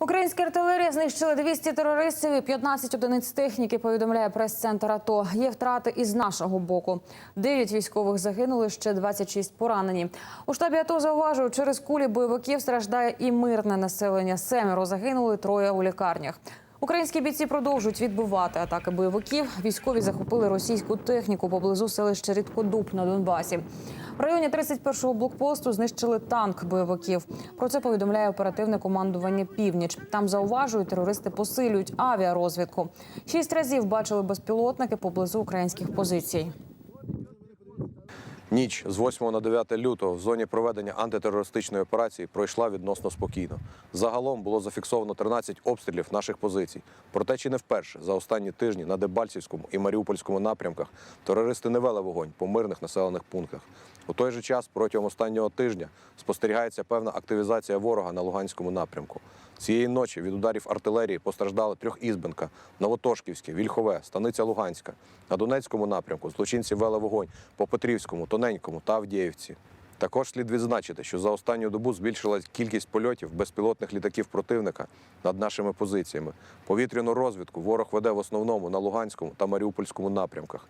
Українська артилерія знищила 200 терористів і 15 одиниць техніки. Повідомляє прес-центр АТО. Є втрати і з нашого боку. Дев'ять військових загинули, ще 26 поранені. У штабі АТО зауважують, через кулі бойовиків страждає і мирне населення. Семеро загинули, троє у лікарнях. Українські бійці продовжують відбивати атаки бойовиків. Військові захопили російську техніку поблизу селища Рідкодуб на Донбасі. В районі 31-го блокпосту знищили танк бойовиків. Про це повідомляє оперативне командування Північ. Там зауважують, терористи посилюють авіарозвідку. Шість разів бачили безпілотники поблизу українських позицій. Ніч з 8 на 9 лютого в зоні проведення антитерористичної операції пройшла відносно спокійно. Загалом було зафіксовано 13 обстрілів наших позицій. Проте чи не вперше за останні тижні на Дебальцівському і Маріупольському напрямках терористи не вели вогонь по мирних населених пунктах. У той же час протягом останнього тижня спостерігається певна активізація ворога на Луганському напрямку. Цієї ночі від ударів артилерії постраждали Трьохізбенка, Новотошківське, Вільхове, Станиця Луганська. На Донецькому напрямку злочинці вели вогонь по Петрівському, Тоненькому та Авдіївці. Також слід відзначити, що за останню добу збільшилась кількість польотів безпілотних літаків противника над нашими позиціями. Повітряну розвідку ворог веде в основному на Луганському та Маріупольському напрямках.